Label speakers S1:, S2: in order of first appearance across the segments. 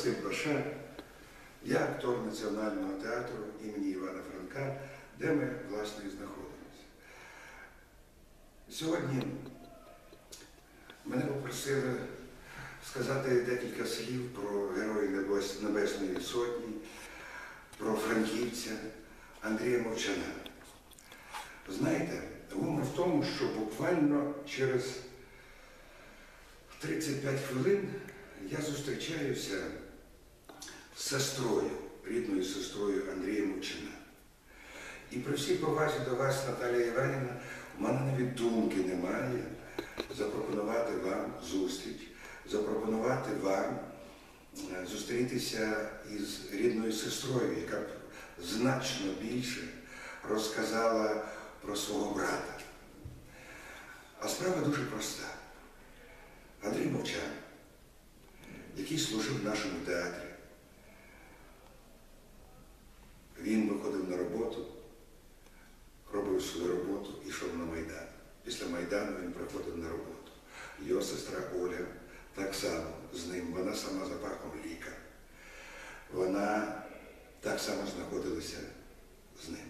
S1: Мене звати я актор Національного театру імені Івана Франка, де ми, власне, і знаходимося. Сьогодні мене попросили сказати декілька слів про Героїв Небесної Сотні, про франківця Андрія Мовчана. Знаєте, гумор в тому, що буквально через 35 хвилин я зустрічаюся сестрою, рідною сестрою Андрія Мовчана. І при всій повазі до вас, Наталія Іванівна, у мене навіть думки немає запропонувати вам зустріч, запропонувати вам е, зустрітися із рідною сестрою, яка б значно більше розказала про свого брата. А справа дуже проста. Андрій Мовчан, який служив в нашому театрі, він виходив на роботу, робив свою роботу і йшов на Майдан. Після Майдану він приходив на роботу. Його сестра Оля так само з ним, вона сама за фахом лікар. Вона так само знаходилася з ним.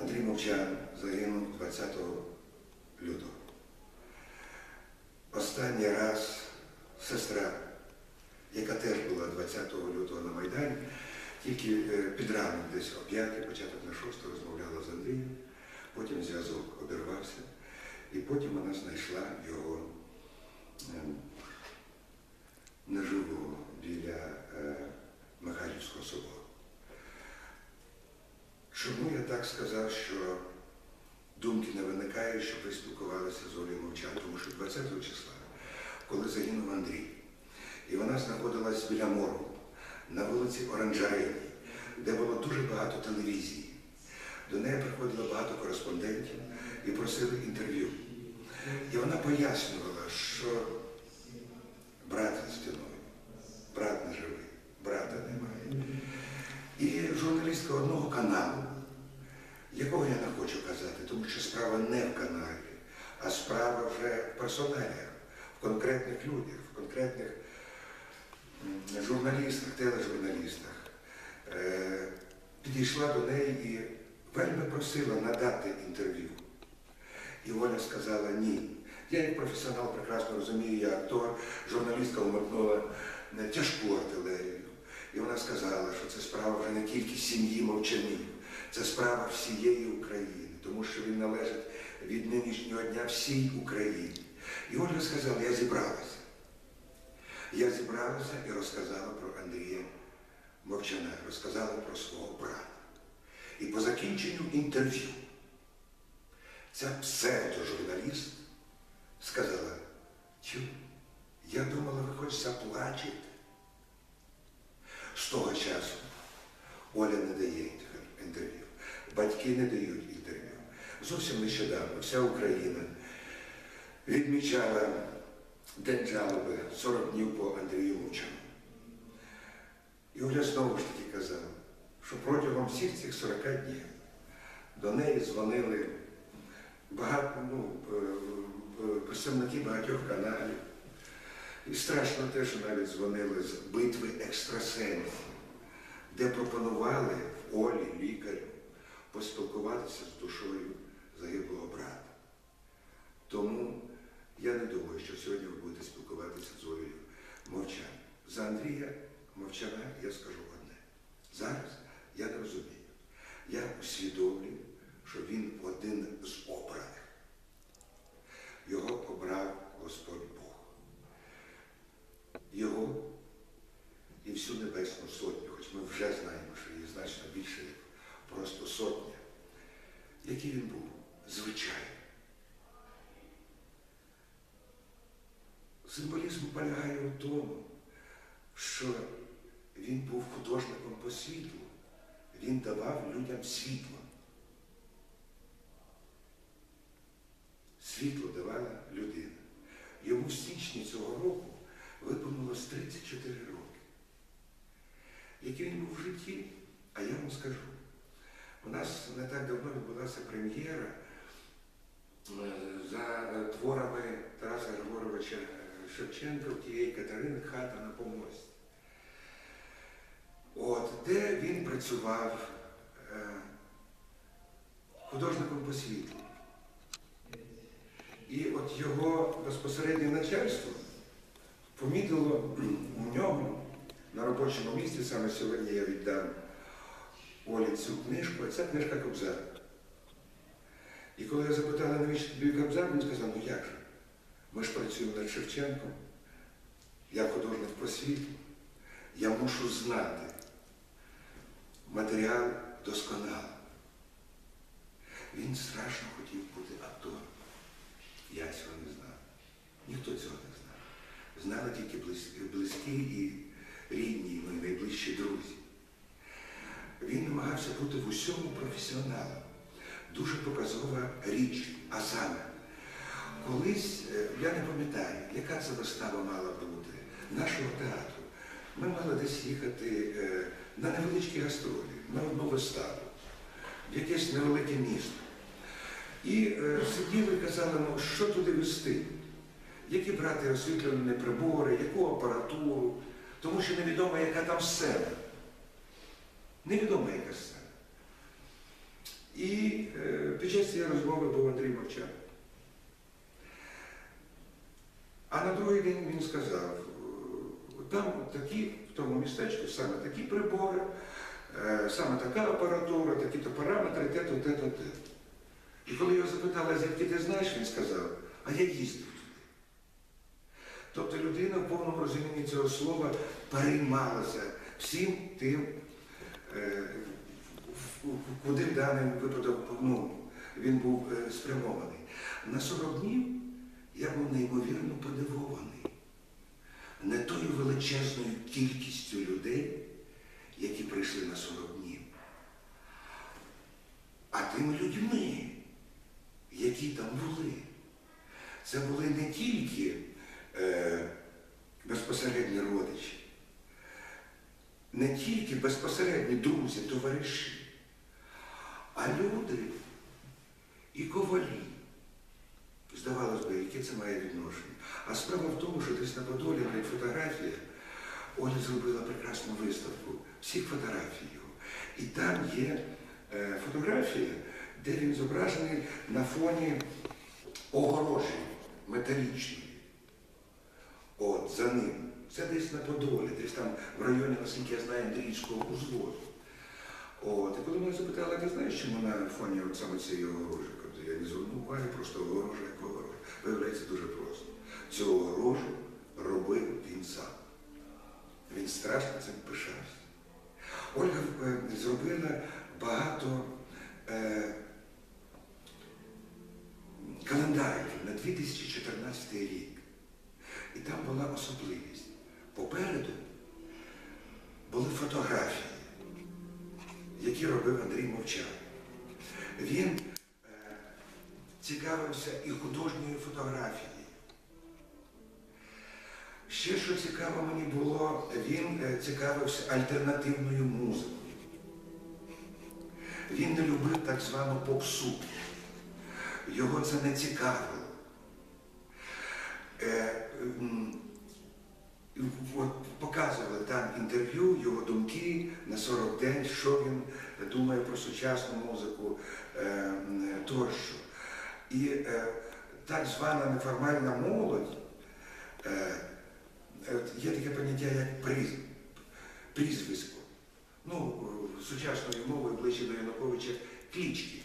S1: Андрій Мовчан загинув 20 лютого. Останній раз сестра, яка теж була 20 лютого на Майдані, тільки е, під ранок десь о 5, початок на 6 розмовляла з Андрієм, потім зв'язок обірвався, і потім вона знайшла його неживого біля е, Михайлівського собору. Чому я так сказав, що думки не виникає, щоб ви спілкувалися з Олею Мовчан? Тому що 20 числа, коли загинув Андрій, і вона знаходилась біля моргу на вулиці Оранжарейній, де було дуже багато телевізії. До неї приходило багато кореспондентів і просили інтерв'ю. І вона пояснювала, що брат за стіною, брат не живий, брата немає. І журналістка одного каналу, якого я не хочу казати, тому що справа не в каналі, а справа вже в персоналіях, в конкретних людях, в конкретних журналістах, тележурналістах, е, підійшла до неї і вельми просила надати інтерв'ю. І Оля сказала ні. Я як професіонал прекрасно розумію, я актор, журналістка вмикнула на тяжку артилерію. І вона сказала, що це справа вже не тільки сім'ї мовчанів, це справа всієї України, тому що він належить від нинішнього дня всій Україні. І Ольга сказала, я зібралася. Я зібралася і розказала про Андрія Мовчана, розказала про свого брата. І по закінченню інтерв'ю ця псевдожурналіст сказала, тю, я думала, ви хоч заплачете. З того часу Оля не дає інтерв'ю, батьки не дають інтерв'ю. Зовсім нещодавно вся Україна відмічала День жалоби 40 днів по Андрію Мовчану. І Оля знову ж таки казала, що протягом всіх цих 40 днів до неї дзвонили багато, ну, е, представники багатьох каналів. І страшно те, що навіть дзвонили з битви екстрасенсів, де пропонували Олі, лікарю, поспілкуватися з душою загиблого брата. Тому я не думаю, що сьогодні ви будете спілкуватися з Олею Мовчан. За Андрія Мовчана я скажу одне. Зараз я не розумію. Я усвідомлюю, що він один з обраних. Його обрав Господь Бог. Його і всю Небесну Сотню, хоч ми вже знаємо, що її значно більше, як просто сотня, який він був звичайний. Символізм полягає в тому, що він був художником по світлу, він давав людям світло. Світло давала людина. Йому в січні цього року виповнилось 34 роки. Який він був в житті, а я вам скажу. У нас не так давно відбулася прем'єра е, за творами Тараса Григоровича Шевченка, в тієї Катерини хата на помості. От, де він працював е, художником по світлу. І от його безпосереднє начальство помітило у ньому на робочому місці, саме сьогодні я віддам Олі цю книжку, а ця книжка Кобзар. І коли я запитала, навіщо тобі Кобзар, він сказав, ну як же? Ми ж працюємо над Шевченком, я художник по світу, я мушу знати матеріал досконало. Він страшно хотів бути актором. Я цього не знав. Ніхто цього не знав. Знали тільки близькі і рідні, і мої найближчі друзі. Він намагався бути в усьому професіоналом. Дуже показова річ, а саме, колись, е, я не пам'ятаю, яка це вистава мала бути, нашого театру. Ми мали десь їхати е, на невеличкі гастролі, на одну виставу, в якесь невелике місто. І е, сиділи і казали, ну що туди вести, які брати освітлені прибори, яку апаратуру, тому що невідомо, яка там сцена. Невідомо, яка сцена. І під час цієї розмови був Андрій Мовчан. А на другий день він сказав, «Е, там такі, в тому містечку саме такі прибори, е, саме така апаратура, такі-то параметри, те-то, те-то, те. І коли його запитали, звідки ти знаєш, він сказав, а я їздив туди. Тобто людина в повному розумінні цього слова переймалася всім тим, е, куди в даний випадок ну, він був спрямований. На 40 днів я був неймовірно подивований не тою величезною кількістю людей, які прийшли на 40 днів, а тими людьми, які там були. Це були не тільки е, безпосередні родичі, не тільки безпосередні друзі, товариші, а люди і ковалі. Здавалось би, яке це має відношення. А справа в тому, що десь на Подолі навіть фотографія, Оля зробила прекрасну виставку всіх фотографій його. І там є е, фотографія, де він зображений на фоні огорожі металічної. От, за ним. Це десь на Подолі, десь там в районі, наскільки я знаю, Андрійського узводу. От, і коли мене запитали, ти знаєш, чому на фоні от саме цієї огорожі? Я не звернув уваги, просто огорожа як огорожа. Виявляється дуже просто. Цю огорожу робив він сам. Він страшно цим пишався. Ольга е, зробила багато е, календарів на 2014 рік. І там була особливість. Попереду були фотографії, які робив Андрій Мовчан. Він е, цікавився і художньою фотографією. Ще що цікаво мені було, він е, цікавився альтернативною музикою. Він не любив так звану попсу. Його це не цікавило. Е, і от показували там інтерв'ю, його думки на 40 день, що він думає про сучасну музику е, тощо. І е, так звана неформальна молодь, е, е, є таке поняття як приз, прізвисько. Ну, е, сучасною мовою ближче до Януковича клічки.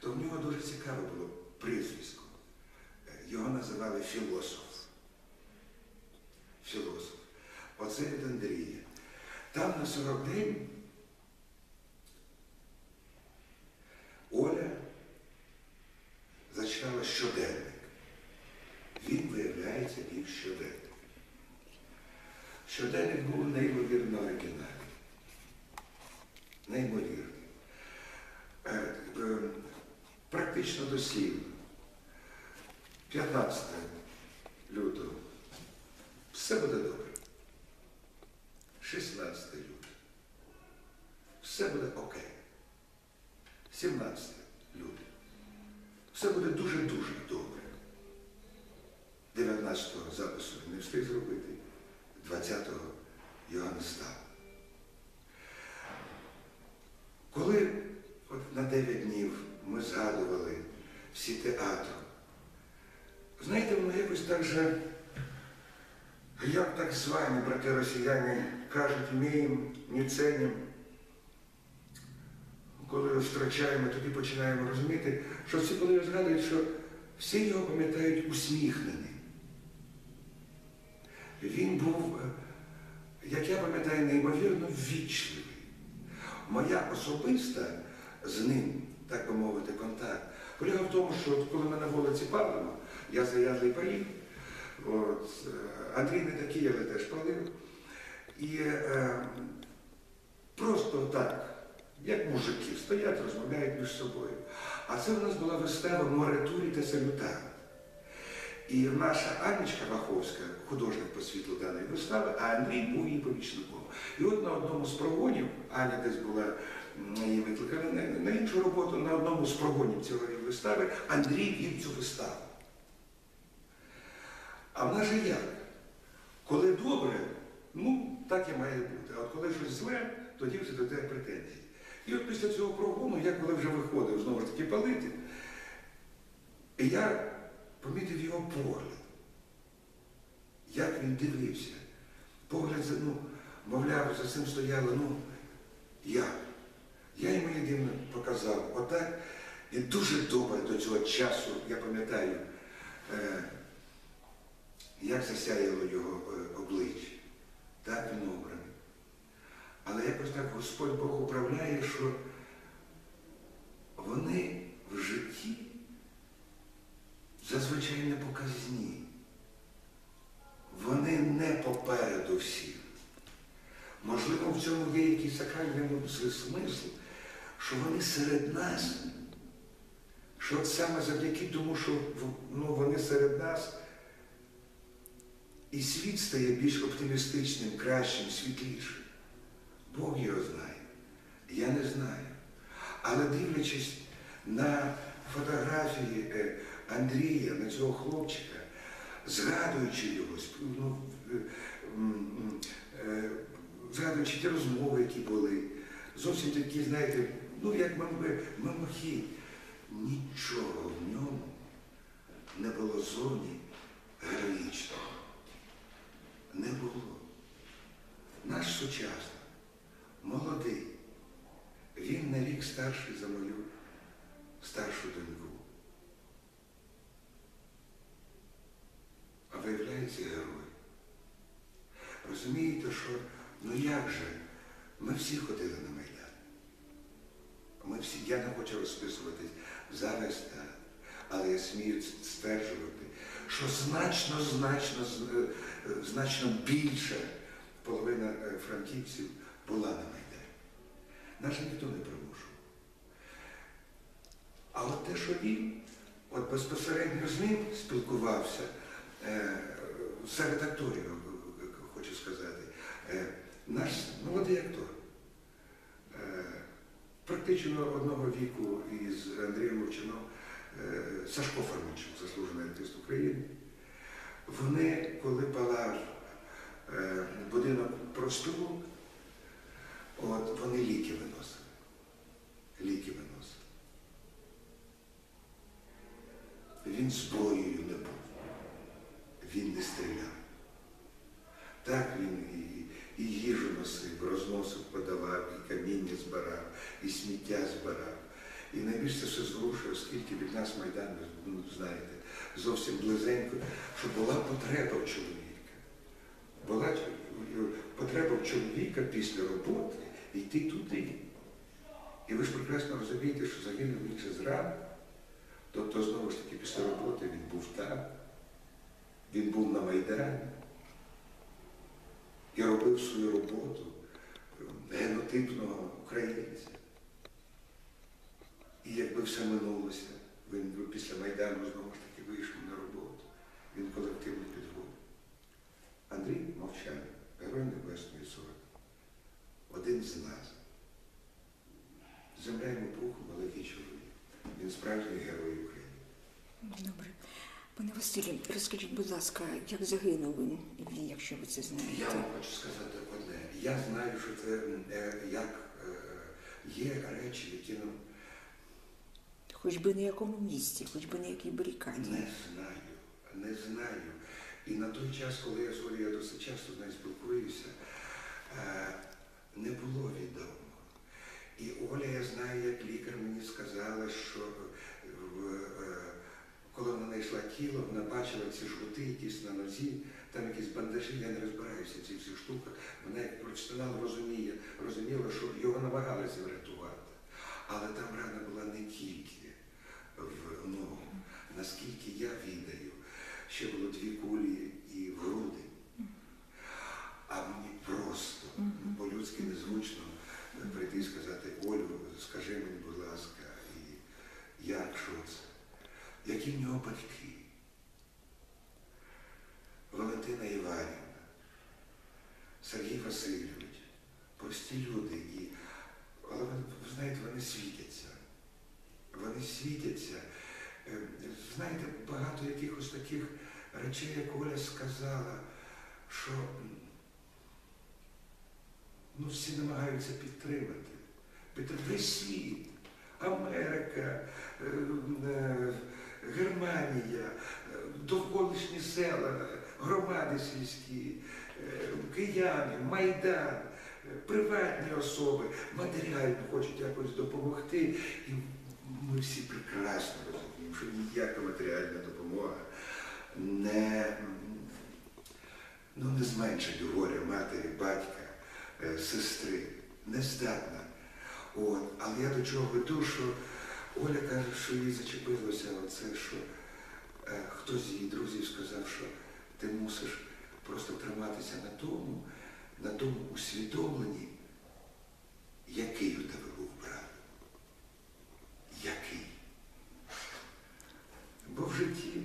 S1: То в нього дуже цікаве було прізвисько. Е, Його називали філософ. Філософ. Оце від Андрія. Там на 40 день Оля зачитала щоденник. Він виявляється їх щоденник. Щоденник був неймовірно оригінальний. Неймовірний. Е, е, Практично дослівно. 15 лютого. Все буде добре. 16 лютого. Все буде окей. 17 лютого. Все буде дуже-дуже добре. 19-го запису не встиг зробити. 20-го його не. Коли от на 9 днів ми згадували всі театри, знаєте, воно якось так же, як так звані брати росіяни кажуть, вміємо, не ценім. Коли втрачаємо, тоді починаємо розуміти, що всі коли згадують, що всі його пам'ятають усміхненим. Він був, е, як я пам'ятаю, неймовірно ввічливий. Моя особиста з ним, так би мовити, контакт, полягав в тому, що коли ми на вулиці палимо, я заядлий палів, от, е, Андрій не такий, але теж палив. І е, просто так, як мужики, стоять, розмовляють між собою. А це в нас була вистава Моретурі та Салютар. І наша Анечка Ваховська, художник по світлу даної вистави, а Андрій був її помічником. І от на одному з прогонів, Аня десь була її викликали на, іншу роботу, на одному з прогонів цієї вистави Андрій вів цю виставу. А в нас же як? Коли добре, ну так і має бути. А от коли щось зле, тоді вже до тебе претензії. І от після цього прогону, я коли вже виходив знову ж таки палити, я помітив його погляд. Як він дивився. Погляд, ну, мовляв, за цим стояло, ну, я. Я йому єдине показав отак. І дуже добре до цього часу, я пам'ятаю, е, як засяяло його е, обличчя. Так він обраний. Але якось так Господь Бог управляє, що вони в житті зазвичай не показні. Вони не попереду всіх. Можливо, в цьому є якийсь сакральний смисл, що вони серед нас, що саме завдяки тому, що ну, вони серед нас, і світ стає більш оптимістичним, кращим, світлішим. Бог його знає. Я не знаю. Але дивлячись на фотографії е, Андрія, на цього хлопчика, згадуючи його, ну, е, м, м, е, згадуючи ті розмови, які були, зовсім такі, знаєте, ну як мимохідь, нічого в ньому не було зовні героїчного. Не було. Наш сучасник, молодий, він на рік старший за мою старшу доньку. А виявляється герой. Розумієте, що ну як же? Ми всі ходили на Майдан. Ми всі, я не хочу розписуватись зараз але я смію стверджувати, що значно, значно, е, значно більше половина е, франківців була на Майдані. Нас ніхто не примушував. А от те, що він от безпосередньо з ним спілкувався, е, серед акторів, хочу сказати, наш молодий актор, е, практично одного віку із Андрієм Мовчаном, е, Сашко Фармичев, заслужений артист України, вони, коли палав е, будинок профспілок, от вони ліки виносили. Ліки виносили. Він зброєю не був. Він не стріляв. Так він і, і їжу носив, розносив, подавав, і каміння збирав, і сміття збирав. І найбільше все зворушує, оскільки від нас Майдан, ну, знаєте, зовсім близенько, що була потреба в чоловіка. Була потреба в чоловіка після роботи йти туди. І ви ж прекрасно розумієте, що загинув він ще зранку. Тобто, знову ж таки, після роботи він був там, він був на Майдані і робив свою роботу е, генотипного українця. І якби все минулося, він після Майдану знову ж таки вийшов на роботу. Він колективно підводив. Андрій Мовчан, Герой Небесної Сотні, один з нас. Земля йому пуху, великий чоловік. Він справжній герой України.
S2: Добре. Пане Василі, розкажіть, будь ласка, як загинув він, якщо ви це знаєте?
S1: Я вам хочу сказати одне. Я знаю, що це е, як е, є речі, які ну,
S2: Хоч би на якому місці, хоч би на якій барикаді.
S1: не знаю, не знаю. І на той час, коли я з Олею досить часто з нею спілкуюся, е, не було відомо. І Оля, я знаю, як лікар мені сказала, що в, коли вона знайшла тіло, вона бачила ці жгути якісь на нозі, там якісь бандажі, я не розбираюся в цих всіх штуках. Вона як прочитала, розуміє, розуміла, що його намагалися врятувати. Але там рана була не тільки в ногу. Наскільки я відаю, ще було дві кулі і в груди. А мені просто по-людськи незручно прийти і сказати, Олю, скажи мені, будь ласка, і як що це? Які в нього батьки? Валентина Іванівна, Сергій Васильович, прості люди. І, але ви, знаєте, вони світяться. Вони світяться. Е, Знаєте, багато якихось таких речей, як Оля сказала, що ну, всі намагаються підтримати. Підтримати світ, Америка, е, е, Германія, е, довколишні села, громади сільські, е, кияни, Майдан, е, приватні особи матеріально хочуть якось допомогти. І ми всі прекрасно розуміємо, що ніяка матеріальна допомога не, ну, не зменшить горя матері, батька, сестри, не здатна. От. Але я до чого веду, що Оля каже, що їй зачепилося оце, що е, хтось з її друзів сказав, що ти мусиш просто триматися на тому, на тому усвідомленні, який у тебе був брат. Який? Бо в житті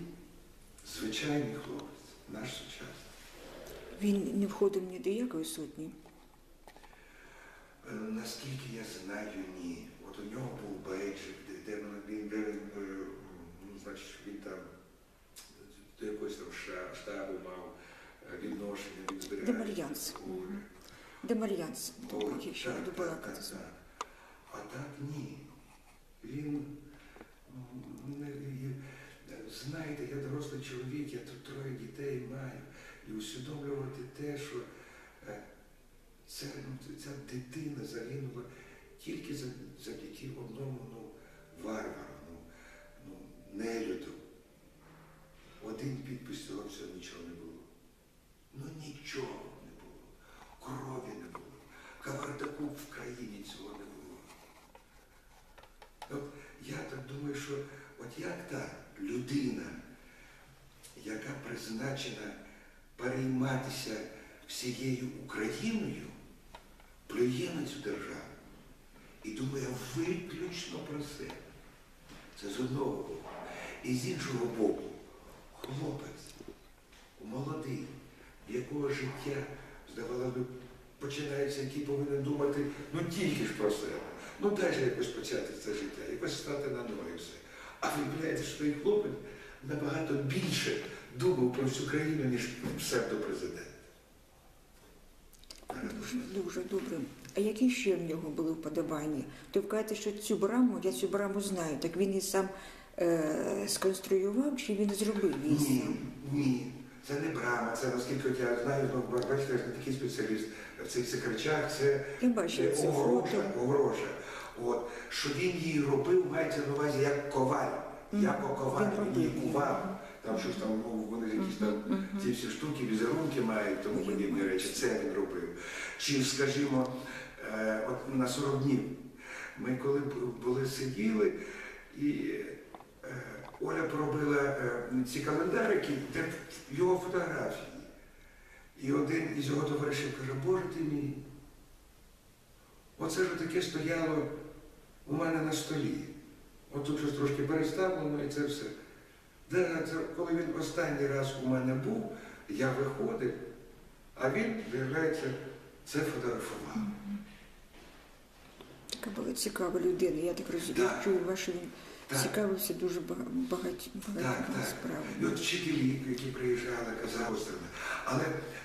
S1: звичайний хлопець, наш сучасний.
S2: Він не входив ні до якої сотні.
S1: Е, Наскільки я знаю, ні. От у нього був бейджик, де, де він, він, де він, е, ну, значить, він там до якогось там ша- штабу мав е, відношення, він збирається.
S2: Демальянс.
S1: у-
S2: Мгм. Демальянс,
S1: О,
S2: добре, якщо
S1: так,
S2: буду
S1: так,
S2: балакати
S1: так,
S2: з вами.
S1: так. А так ні. Він, ну, знаєте, я дорослий чоловік, я тут троє дітей маю. І усвідомлювати те, що е, ця, ну, ця дитина загинула тільки за- завдяки одному ну, варвару, ну, ну, нелюду. Один підпис цього всього нічого не було. Ну нічого не було. Крові не було. Кавардаку в країні цього не було. От я так думаю, що от як та людина, яка призначена перейматися всією Україною, плює на цю державу і думає виключно про себе. Це з одного боку. І з іншого боку, хлопець, молодий, якого життя, здавалося б, починається, який повинен думати ну тільки ж про себе. Ну дай же якось почати це життя, якось стати на ноги все. А виявляється, що той хлопець набагато більше думав про всю країну, ніж псевдопрезидент.
S2: Дуже, дуже добре. А які ще в нього були вподобання? То кажете, що цю браму, я цю браму знаю, так він її сам е, сконструював чи він зробив її
S1: Ні, ні. Це не брама, це наскільки от я знаю, ну, бачите, я не такий спеціаліст в цих цих речах, це
S2: Я це
S1: огорожа,
S2: фото.
S1: огорожа. От, що він її робив, мається на увазі як коваль,
S2: Мгм.
S1: як коваль,
S2: Він
S1: він її
S2: її.
S1: кував. Там щось там, ну, вони якісь там ці всі штуки, візерунки мають, тому подібні речі. Це він робив. Чи, скажімо, е, от на 40 днів ми коли були сиділи, і Оля поробила е, ці календарики, де його фотографії. І один із його товаришів каже, Боже ти мій, оце ж таке стояло у мене на столі. От тут щось трошки переставлено і це все. Да, це коли він останній раз у мене був, я виходив, а він, виявляється, це фотографував.
S2: Така була цікава людина, я так розумію, ваше він. Цікавився дуже бага- багать, багатьма
S1: так. І от вчителі, які приїжджали, казали. Але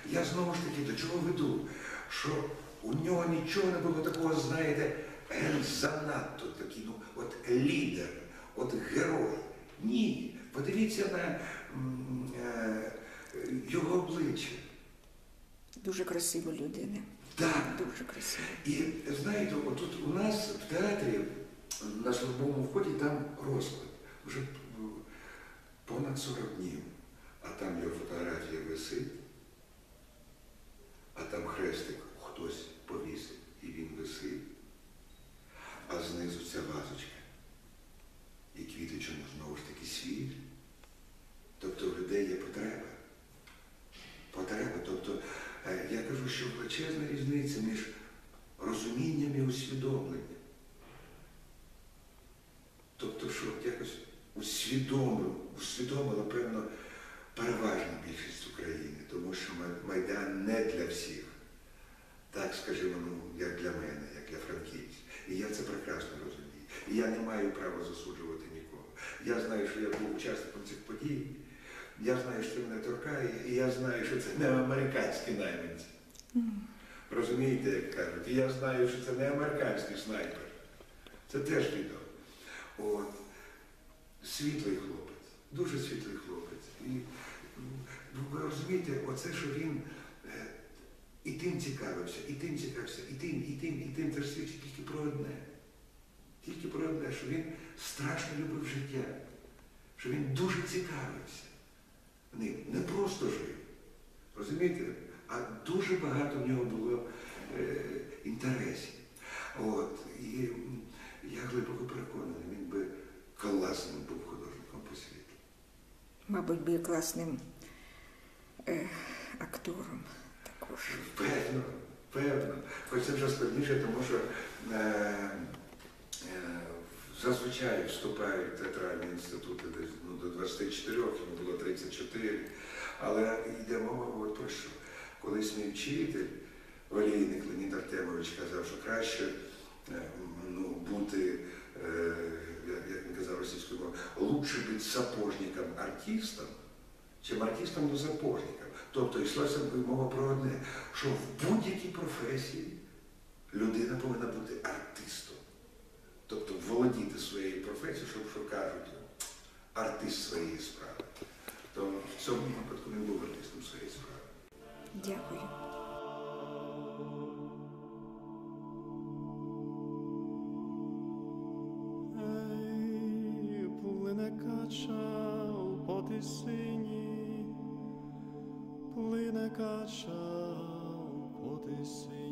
S1: я знову ж таки до чого веду? Що у нього нічого не було такого, знаєте, занадто такий, ну, от лідер, от герой. Ні. Подивіться на е, його обличчя.
S2: Дуже красива людина.
S1: Так.
S2: Дуже красива.
S1: І знаєте, отут у нас в театрі на службовому вході там розклад. Вже м, понад 40 днів. А там його фотографія висить, а там хрестик хтось повісив і він висить, а знизу ця вазочка. І квіточок знову ж таки світ. Тобто в людей є потреба. Потреба. Тобто е, я кажу, що величезна різниця між розумінням і усвідомленням. Тобто, що якось усвідомив, усвідомила, певно, переважна більшість України, тому що Майдан не для всіх. Так, скажімо, ну, як для мене, як для франківців. І я це прекрасно розумію. І я не маю права засуджувати нікого. Я знаю, що я був учасником цих подій. Я знаю, що мене торкає, і я знаю, що це не американські найманці. Розумієте, як кажуть? І я знаю, що це не американський снайпер. Це теж відомо. От. Світлий хлопець, дуже світлий хлопець. І ну, ви розумієте, оце, що він е, і тим цікавився, і тим цікавився, і тим, і тим, і тим, це ж свідчить тільки про одне. Тільки про одне, що він страшно любив життя, що він дуже цікавився ним. Не просто жив. Розумієте? А дуже багато в нього було е, інтересів. От. І я глибоко переконаний, класним був художником по світу.
S2: Мабуть, був класним е, актором також.
S1: Певно, певно. Хоч це вже складніше, тому що е, е, зазвичай вступають в театральні інститути десь ну, до 24, йому було 34. Але йде мова про що. Колись мій вчитель, Валійник Леонід Артемович казав, що краще е, ну, бути, е, казав російською мовою, лучше бути сапожником артистом, чим артистом до сапожником. Тобто йшлося мова про одне, що в будь-якій професії людина повинна бути артистом. Тобто володіти своєю професією, щоб що кажуть, артист своєї справи. То в цьому випадку він був артистом своєї справи.
S2: Дякую.
S3: у потисині, плине кача у потисині.